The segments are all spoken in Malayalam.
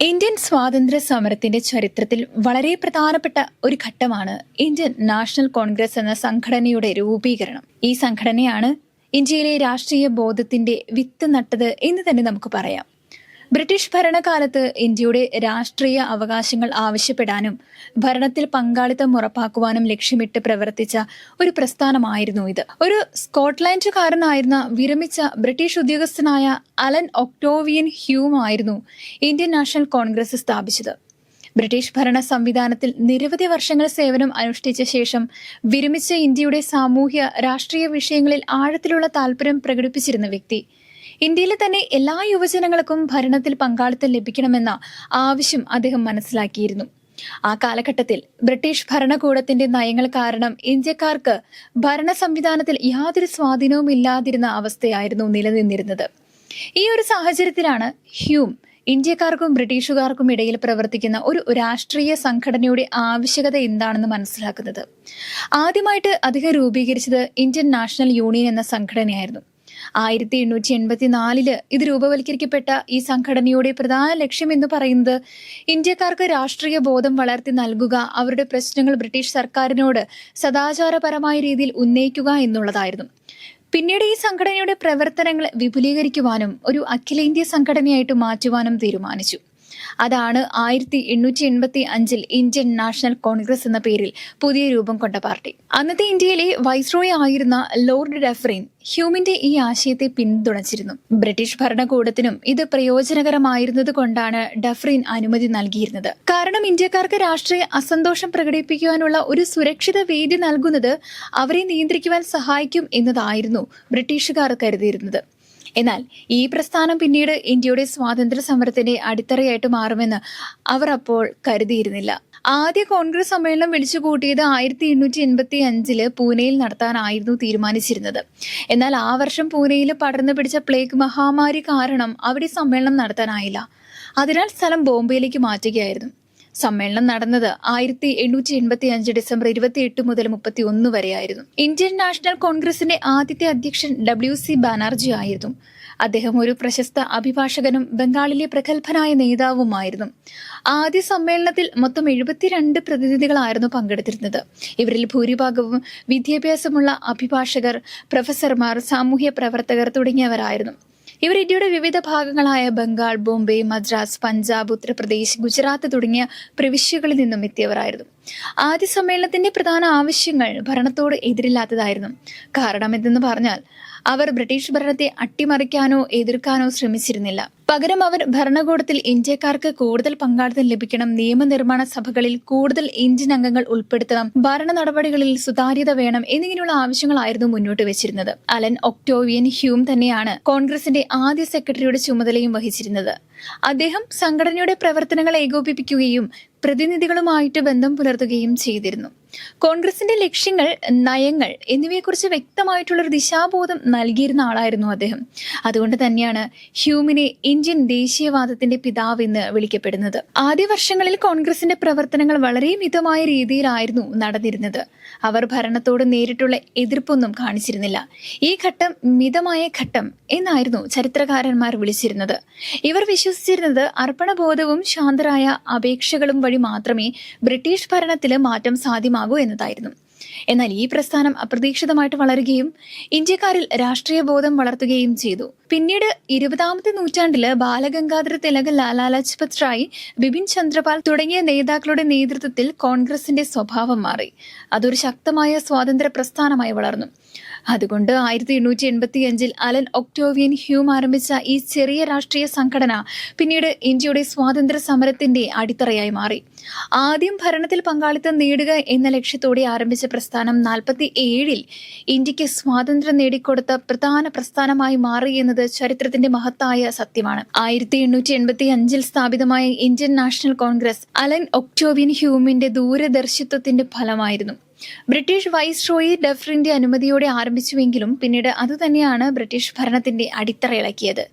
ഇന്ത്യൻ സ്വാതന്ത്ര്യ സമരത്തിന്റെ ചരിത്രത്തിൽ വളരെ പ്രധാനപ്പെട്ട ഒരു ഘട്ടമാണ് ഇന്ത്യൻ നാഷണൽ കോൺഗ്രസ് എന്ന സംഘടനയുടെ രൂപീകരണം. ഈ സംഘടനയാണ് ഇന്ത്യയിലെ രാഷ്ട്രീയ ബോധത്തിന്റെ വിത്ത് നട്ടത് എന്ന് തന്നെ നമുക്ക് പറയാം. ബ്രിട്ടീഷ് ഭരണകാലത്ത് ഇന്ത്യയുടെ രാഷ്ട്രീയ അവകാശങ്ങൾ ആവശ്യപ്പെടാനും ഭരണത്തിൽ പങ്കാളിത്തം ഉറപ്പാക്കുവാനും ലക്ഷ്യമിട്ട് പ്രവർത്തിച്ച ഒരു പ്രസ്ഥാനമായിരുന്നു ഇത്. ഒരു സ്കോട്ട്ലാൻഡുകാരനായിരുന്ന വിരമിച്ച ബ്രിട്ടീഷ് ഉദ്യോഗസ്ഥനായ അലൻ ഒക്ടോവിയൻ ഹ്യൂം ആയിരുന്നു ഇന്ത്യൻ നാഷണൽ കോൺഗ്രസ് സ്ഥാപിച്ചത്. ബ്രിട്ടീഷ് ഭരണ സംവിധാനത്തിൽ നിരവധി വർഷങ്ങൾ സേവനം അനുഷ്ഠിച്ച ശേഷം വിരമിച്ച ഇന്ത്യയുടെ സാമൂഹ്യ രാഷ്ട്രീയ വിഷയങ്ങളിൽ ആഴത്തിലുള്ള താല്പര്യം പ്രകടിപ്പിച്ചിരുന്ന വ്യക്തി. ഇന്ത്യയിലെ തന്നെ എല്ലാ യുവജനങ്ങൾക്കും ഭരണത്തിൽ പങ്കാളിത്തം ലഭിക്കണമെന്ന ആവശ്യം അദ്ദേഹം മനസ്സിലാക്കിയിരുന്നു. ആ കാലഘട്ടത്തിൽ ബ്രിട്ടീഷ് ഭരണകൂടത്തിന്റെ നയങ്ങൾ കാരണം ഇന്ത്യക്കാർക്ക് ഭരണ സംവിധാനത്തിൽ യാതൊരു സ്വാധീനവും ഇല്ലാതിരുന്ന അവസ്ഥയായിരുന്നു നിലനിന്നിരുന്നത്. ഈ ഒരു സാഹചര്യത്തിലാണ് ഹ്യൂം ഇന്ത്യക്കാർക്കും ബ്രിട്ടീഷുകാർക്കും ഇടയിൽ പ്രവർത്തിക്കുന്ന ഒരു രാഷ്ട്രീയ സംഘടനയുടെ ആവശ്യകത എന്താണെന്ന് മനസ്സിലാക്കുന്നത്. ആദ്യമായിട്ട് അദ്ദേഹം രൂപീകരിച്ചത് ഇന്ത്യൻ നാഷണൽ യൂണിയൻ എന്ന സംഘടനയായിരുന്നു. ആയിരത്തി എണ്ണൂറ്റി എൺപത്തി നാലിൽ ഇത് രൂപവൽക്കരിക്കപ്പെട്ട ഈ സംഘടനയുടെ പ്രധാന ലക്ഷ്യം എന്ന് പറയുന്നത് ഇന്ത്യക്കാർക്ക് രാഷ്ട്രീയ ബോധം വളർത്തി നൽകുക അവരുടെ പ്രശ്നങ്ങൾ ബ്രിട്ടീഷ് സർക്കാരിനോട് സദാചാരപരമായ രീതിയിൽ ഉന്നയിക്കുക എന്നുള്ളതായിരുന്നു. പിന്നീട് ഈ സംഘടനയുടെ പ്രവർത്തനങ്ങൾ വിപുലീകരിക്കുവാനും ഒരു അഖിലേന്ത്യാ സംഘടനയായിട്ട് മാറ്റുവാനും തീരുമാനിച്ചു. അതാണ് ആയിരത്തി എണ്ണൂറ്റി എൺപത്തി അഞ്ചിൽ ഇന്ത്യൻ നാഷണൽ കോൺഗ്രസ് എന്ന പേരിൽ പുതിയ രൂപം കൊണ്ട പാർട്ടി. അന്നത്തെ ഇന്ത്യയിലെ വൈസ്രോയ് ആയിരുന്ന ലോർഡ് ഡെഫറിൻ ഹ്യൂമിന്റെ ഈ ആശയത്തെ പിന്തുണച്ചിരുന്നു. ബ്രിട്ടീഷ് ഭരണകൂടത്തിനും ഇത് പ്രയോജനകരമായിരുന്നത് കൊണ്ടാണ് ഡഫ്രിൻ അനുമതി നൽകിയിരുന്നത്. കാരണം ഇന്ത്യക്കാർക്ക് രാഷ്ട്രീയ അസന്തോഷം പ്രകടിപ്പിക്കുവാനുള്ള ഒരു സുരക്ഷിത വേദി നൽകുന്നത് അവരെ നിയന്ത്രിക്കുവാൻ സഹായിക്കും എന്നതായിരുന്നു ബ്രിട്ടീഷുകാർ കരുതിയിരുന്നത്. എന്നാൽ ഈ പ്രസ്ഥാനം പിന്നീട് ഇന്ത്യയുടെ സ്വാതന്ത്ര്യ സമരത്തിന്റെ അടിത്തറയായിട്ട് മാറുമെന്ന് അവർ അപ്പോൾ കരുതിയിരുന്നില്ല. ആദ്യ കോൺഗ്രസ് സമ്മേളനം വിളിച്ചു കൂട്ടിയത് ആയിരത്തി എണ്ണൂറ്റി എൺപത്തി അഞ്ചിൽ പൂനെയിൽ നടത്താനായിരുന്നു തീരുമാനിച്ചിരുന്നത്. എന്നാൽ ആ വർഷം പൂനെയിൽ പടർന്നു പിടിച്ച പ്ലേഗ് മഹാമാരി കാരണം അവിടെ സമ്മേളനം നടത്താനായില്ല. അതിനാൽ സ്ഥലം ബോംബെയിലേക്ക് മാറ്റുകയായിരുന്നു. സമ്മേളനം നടന്നത് ആയിരത്തി എണ്ണൂറ്റി എൺപത്തി അഞ്ച് ഡിസംബർ ഇരുപത്തി എട്ട് മുതൽ മുപ്പത്തി ഒന്ന് വരെയായിരുന്നു. ഇന്ത്യൻ നാഷണൽ കോൺഗ്രസിന്റെ ആദ്യത്തെ അധ്യക്ഷൻ ഡബ്ല്യു സി ബാനർജി ആയിരുന്നു. അദ്ദേഹം ഒരു പ്രശസ്ത അഭിഭാഷകനും ബംഗാളിലെ പ്രഗത്ഭനായ നേതാവുമായിരുന്നു. ആദ്യ സമ്മേളനത്തിൽ മൊത്തം എഴുപത്തിരണ്ട് പ്രതിനിധികളായിരുന്നു പങ്കെടുത്തിരുന്നത്. ഇവരിൽ ഭൂരിഭാഗവും വിദ്യാഭ്യാസമുള്ള അഭിഭാഷകർ പ്രൊഫസർമാർ സാമൂഹ്യ പ്രവർത്തകർ തുടങ്ങിയവരായിരുന്നു. ഇവർ ഇന്ത്യയുടെ വിവിധ ഭാഗങ്ങളായ ബംഗാൾ ബോംബെ മദ്രാസ് പഞ്ചാബ് ഉത്തർപ്രദേശ് ഗുജറാത്ത് തുടങ്ങിയ പ്രവിശ്യകളിൽ നിന്നും എത്തിയവരായിരുന്നു. ആദ്യ സമ്മേളനത്തിന്റെ പ്രധാന ആവശ്യങ്ങൾ ഭരണത്തോട് എതിരില്ലാത്തതായിരുന്നു. കാരണം എന്തെന്ന് പറഞ്ഞാൽ അവർ ബ്രിട്ടീഷ് ഭരണത്തെ അട്ടിമറിക്കാനോ എതിർക്കാനോ ശ്രമിച്ചിരുന്നില്ല. പകരം അവർ ഭരണകൂടത്തിൽ ഇന്ത്യക്കാർക്ക് കൂടുതൽ പങ്കാളിത്തം ലഭിക്കണം നിയമനിർമ്മാണ സഭകളിൽ കൂടുതൽ ഇന്ത്യൻ അംഗങ്ങൾ ഉൾപ്പെടുത്തണം ഭരണ നടപടികളിൽ സുതാര്യത വേണം എന്നിങ്ങനെയുള്ള ആവശ്യങ്ങളായിരുന്നു മുന്നോട്ട് വെച്ചിരുന്നത്. അലൻ ഒക്ടോവിയൻ ഹ്യൂം തന്നെയാണ് കോൺഗ്രസിന്റെ ആദ്യ സെക്രട്ടറിയുടെ ചുമതലയും വഹിച്ചിരുന്നത്. അദ്ദേഹം സംഘടനയുടെ പ്രവർത്തനങ്ങൾ ഏകോപിപ്പിക്കുകയും പ്രതിനിധികളുമായിട്ട് ബന്ധം പുലർത്തുകയും ചെയ്തിരുന്നു. കോൺഗ്രസിന്റെ ലക്ഷ്യങ്ങൾ നയങ്ങൾ എന്നിവയെക്കുറിച്ച് വ്യക്തമായിട്ടുള്ളൊരു ദിശാബോധം നൽകിയിരുന്ന ആളായിരുന്നു അദ്ദേഹം. അതുകൊണ്ട് തന്നെയാണ് ഹ്യൂമിനെ ഇന്ത്യൻ ദേശീയവാദത്തിന്റെ പിതാവ് എന്ന് വിളിക്കപ്പെടുന്നത്. ആദ്യ വർഷങ്ങളിൽ കോൺഗ്രസിന്റെ പ്രവർത്തനങ്ങൾ വളരെ മിതമായ രീതിയിലായിരുന്നു നടന്നിരുന്നത്. അവർ ഭരണത്തോട് നേരിട്ടുള്ള എതിർപ്പൊന്നും കാണിച്ചിരുന്നില്ല. ഈ ഘട്ടം മിതമായ ഘട്ടം എന്നായിരുന്നു ചരിത്രകാരന്മാർ വിളിച്ചിരുന്നത്. ഇവർ വിശ്വസിച്ചിരുന്നത് അർപ്പണബോധവും ശാന്തരായ അപേക്ഷകളും വഴി മാത്രമേ ബ്രിട്ടീഷ് ഭരണത്തിൽ മാറ്റം സാധ്യമാകൂ എന്നതായിരുന്നു. എന്നാൽ ഈ പ്രസ്ഥാനം അപ്രതീക്ഷിതമായിട്ട് വളരുകയും ഇന്ത്യക്കാരിൽ രാഷ്ട്രീയ ബോധം വളർത്തുകയും ചെയ്തു. പിന്നീട് ഇരുപതാമത്തെ നൂറ്റാണ്ടിൽ ബാലഗംഗാധര തിലക് ലാലാ ലജ്പത് റായ് ബിപിൻ ചന്ദ്രപാൽ തുടങ്ങിയ നേതാക്കളുടെ നേതൃത്വത്തിൽ കോൺഗ്രസിന്റെ സ്വഭാവം മാറി. അതൊരു ശക്തമായ സ്വാതന്ത്ര്യ പ്രസ്ഥാനമായി വളർന്നു. അതുകൊണ്ട് ആയിരത്തി എണ്ണൂറ്റി എൺപത്തി അഞ്ചിൽ അലൻ ഒക്ടോവിയൻ ഹ്യൂം ആരംഭിച്ച ഈ ചെറിയ രാഷ്ട്രീയ സംഘടന പിന്നീട് ഇന്ത്യയുടെ സ്വാതന്ത്ര്യ സമരത്തിന്റെ അടിത്തറയായി മാറി. ആദ്യം ഭരണത്തിൽ പങ്കാളിത്തം നേടുക എന്ന ലക്ഷ്യത്തോടെ ആരംഭിച്ച പ്രസ്ഥാനം നാൽപ്പത്തി ഏഴിൽ ഇന്ത്യയ്ക്ക് സ്വാതന്ത്ര്യം നേടിക്കൊടുത്ത പ്രധാന പ്രസ്ഥാനമായി മാറിയെന്നത് ചരിത്രത്തിന്റെ മഹത്തായ സത്യമാണ്. ആയിരത്തി എണ്ണൂറ്റി എൺപത്തി അഞ്ചിൽ സ്ഥാപിതമായ Indian National Congress Allan Octavian ഹ്യൂമിന്റെ ദൂരദർശിത്വത്തിന്റെ ഫലമായിരുന്നു. ബ്രിട്ടീഷ് വൈസ്രോയി ഡെഫറിന്റെ അനുമതിയോടെ ആരംഭിച്ചുവെങ്കിലും പിന്നീട് അതുതന്നെയാണ് ബ്രിട്ടീഷ് ഭരണത്തിന്റെ അടിത്തറ ഇളക്കിയത്.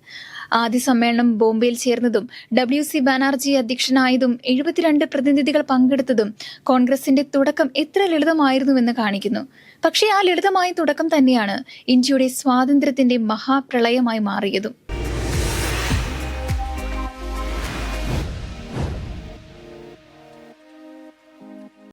ആദ്യ സമ്മേളനം ബോംബെയിൽ ചേർന്നതും ഡബ്ല്യു സി ബാനർജി അധ്യക്ഷനായതും എഴുപത്തിരണ്ട് പ്രതിനിധികൾ പങ്കെടുത്തതും കോൺഗ്രസിന്റെ തുടക്കം എത്ര ലളിതമായിരുന്നുവെന്ന് കാണിക്കുന്നു. പക്ഷേ ആ ലളിതമായ തുടക്കം തന്നെയാണ് ഇന്ത്യയുടെ സ്വാതന്ത്ര്യത്തിന്റെ മഹാപ്രളയമായി മാറിയതും.